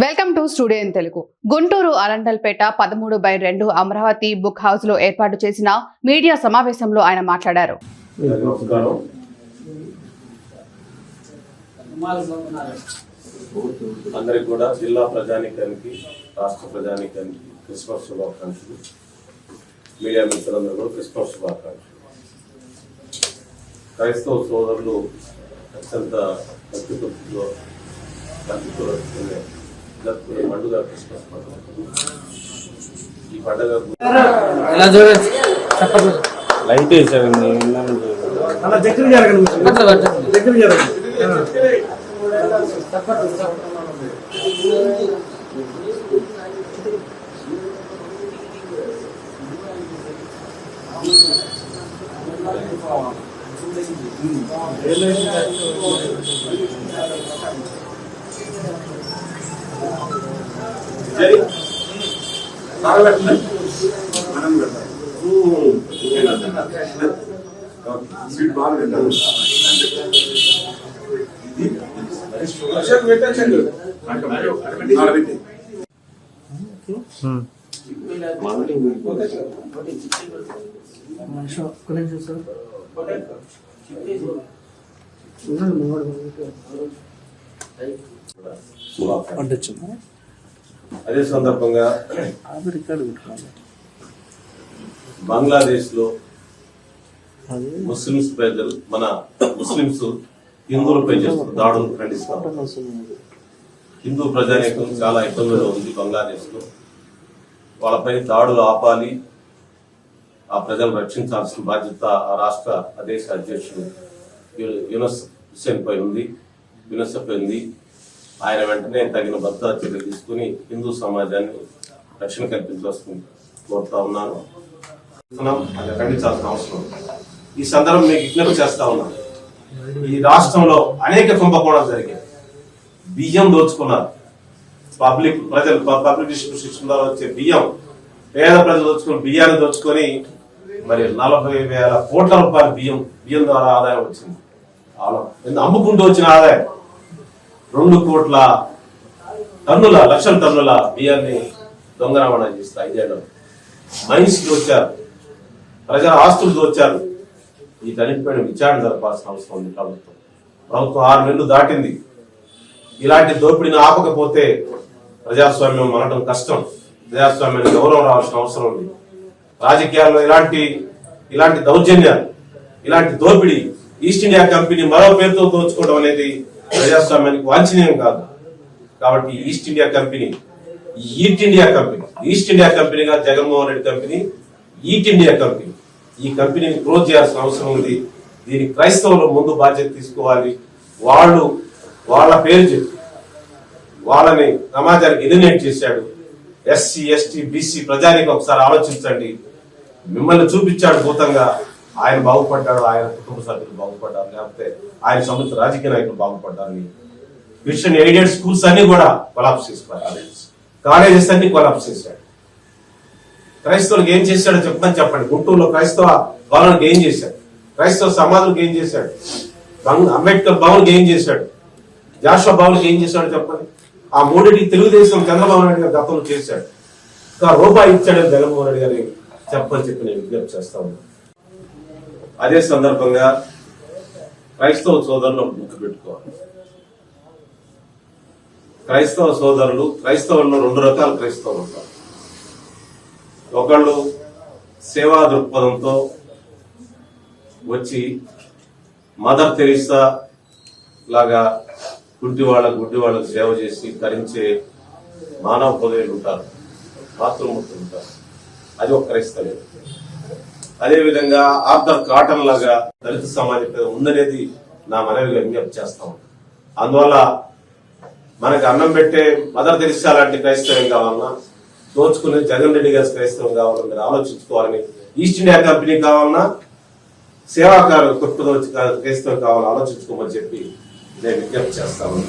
Welcome to studio in Telugu Guntur అలంటల్పేట పదమూడు by రెండు Amaravati book హౌస్లో ఏర్పాటు చేసిన మీడియా సమావేశంలో ఆయన మాట్లాడారు. అందరికి కూడా జిల్లా ప్రజానికానికి రాష్ట్ర ప్రజానికానికి క్రిస్మస్ శుభాకాంక్షలు. మీడియా మిత్రులందరూ కూడా క్రిస్మస్ శుభాకాంక్షలు. క్రైస్తవ సోదరులు అత్యంత భక్తితో భక్తితో జరుపుకునే పండుగ క్రిస్మస్ పండుగ ఈ పండుగ లైట్ వేసాడండి అలా దగ్గర జరగండి కొంచెం. జరగండి జై స్వీట్ బాగా తింటారు అదే సందర్భంగా బంగ్లాదేశ్లో ముస్లిమ్స్ ప్రజలు మన ముస్లిమ్స్ హిందువులపై చేస్తున్న దాడులు ఖండిస్తాం. ఫోటోలు వస్తుంది హిందూ ప్రజానీకం చాలా ఇబ్బందులు ఉంది బంగ్లాదేశ్లో వాళ్ళపై దాడులు ఆపాలి. ఆ ప్రజలను రక్షించాల్సిన బాధ్యత ఆ రాష్ట్ర దేశ అధ్యక్షుడు యూనస్ హుస్సేన్ పై ఉంది. యూనస్ పై ఉంది. ఆయన వెంటనే తగిన భద్రతా చర్య తీసుకుని హిందూ సమాజాన్ని రక్షణ కల్పించాల్సింది కోరుతా ఉన్నాను. అది ఖండించాల్సిన అవసరం. ఈ సందర్భం మీకు విజ్ఞప్తి చేస్తా ఉన్నాను ఈ రాష్ట్రంలో అనేక కుంభకోణాలు జరిగాయి. బియ్యం దోచుకున్నారు. పబ్లిక్ ప్రజలు పబ్లిక్ డిస్ట్రిబ్యూషన్ ద్వారా వచ్చే బియ్యం పేద ప్రజలు దోచుకుని బియ్యాన్ని దోచుకొని మరి నలభై వేల కోట్ల రూపాయల బియ్యం బియ్యం ద్వారా ఆదాయం వచ్చింది. ఆలో- అమ్ముకుంటూ వచ్చిన ఆదాయం? రెండు కోట్ల టన్నుల లక్షల టన్నుల బియ్యాన్ని దొంగ రవాణా చేస్తారు ఐదేళ్ళు మైన్స్కి వచ్చారు ప్రజల ఆస్తులు దోచారు. వీటన్నిటిపైన విచారణ జరపాల్సిన అవసరం ఉంది ప్రభుత్వం ప్రభుత్వం ఆరు నెలలు దాటింది. ఇలాంటి దోపిడీని ఆపకపోతే ప్రజాస్వామ్యం మనటం కష్టం. ప్రజాస్వామ్యానికి గౌరవం రావాల్సిన అవసరం ఉంది. రాజకీయాల్లో ఇలాంటి ఇలాంటి దౌర్జన్యాలు ఇలాంటి దోపిడీ ఈస్ట్ ఇండియా కంపెనీ మరో పేరుతో దోచుకోవడం అనేది ప్రజాస్వామ్యానికి వాంఛనీయం కాదు. కాబట్టి East India company East India company East India కంపెనీగా Jaganmohan Reddy company East India company. ఈ కంపెనీని క్లోజ్ చేయాల్సిన అవసరం ఉంది. దీని క్రైస్తవులు ముందు బాధ్యత తీసుకోవాలి. వాళ్ళు వాళ్ళ పేరు చెప్పి వాళ్ళని సమాజానికి ఎలిమినేట్ చేశాడు. ఎస్సీ ఎస్టీ బీసీ ప్రజానికి ఒకసారి ఆలోచించండి. మిమ్మల్ని చూపించాడు భూతంగా. ఆయన బాగుపడ్డాడు ఆయన కుటుంబ సభ్యులు బాగుపడ్డారు లేకపోతే ఆయన సంబంధించిన రాజకీయ నాయకులు బాగుపడ్డారని క్రిస్టియన్ ఎయిడెడ్ స్కూల్స్ అన్ని కూడా కొలాప్స్ చేసిపోయారు కాలేజెస్ అన్ని కొలాప్స్ చేశాడు క్రైస్తవులకు ఏం చేశాడో చెప్పమని చెప్పండి. గుంటూరులో క్రైస్తవ భవనానికి ఏం చేశాడు? క్రైస్తవ సమాధులకు ఏం చేశాడు? అంబేద్కర్ భవన్కి ఏం చేశాడు? జాషువా భవన్కి ఏం చేశాడో చెప్పండి. ఆ మూడింటికి తెలుగుదేశం చంద్రబాబు నాయుడు గారు గతంలో చేశాడు. ఇంకా రూపాయి ఇచ్చాడని జగన్మోహన్ రెడ్డి గారి చెప్పని చెప్పి నేను విజ్ఞప్తి చేస్తా ఉన్నాను. అదే సందర్భంగా క్రైస్తవ సోదరులు గుర్తు పెట్టుకోవాలి. క్రైస్తవ సోదరులు క్రైస్తవుల్లో రెండు రకాల క్రైస్తవులు ఉంటారు. ఒకళ్ళు సేవా దృక్పథంతో వచ్చి మదర్ తెరీసా లాగా గుడ్డి వాళ్ళకు గుడ్డి వాళ్ళకు సేవ చేసి ధరించే మానవ హృదయులు ఉంటారు. మాతృమూర్తులు ఉంటారు. అది ఒక క్రైస్తవ్యం అదేవిధంగా ఆర్థర్ కాటన్ లాగా దళిత సమాజం మీద ఉందనేది నా మనవిగా విజ్ఞప్తి చేస్తాం అందువల్ల మనకు అన్నం పెట్టే మదర్ తెరిసా లాంటి క్రైస్తవం కావాలన్నా దోచుకునే జగన్ రెడ్డి గారి క్రైస్తవం కావాలని మీరు ఆలోచించుకోవాలని ఈస్ట్ ఇండియా కంపెనీ కావాలన్నా సేవాకారు కొట్టుకు క్రైస్తవం కావాలని ఆలోచించుకోమని చెప్పి నేను విజ్ఞప్తి చేస్తాను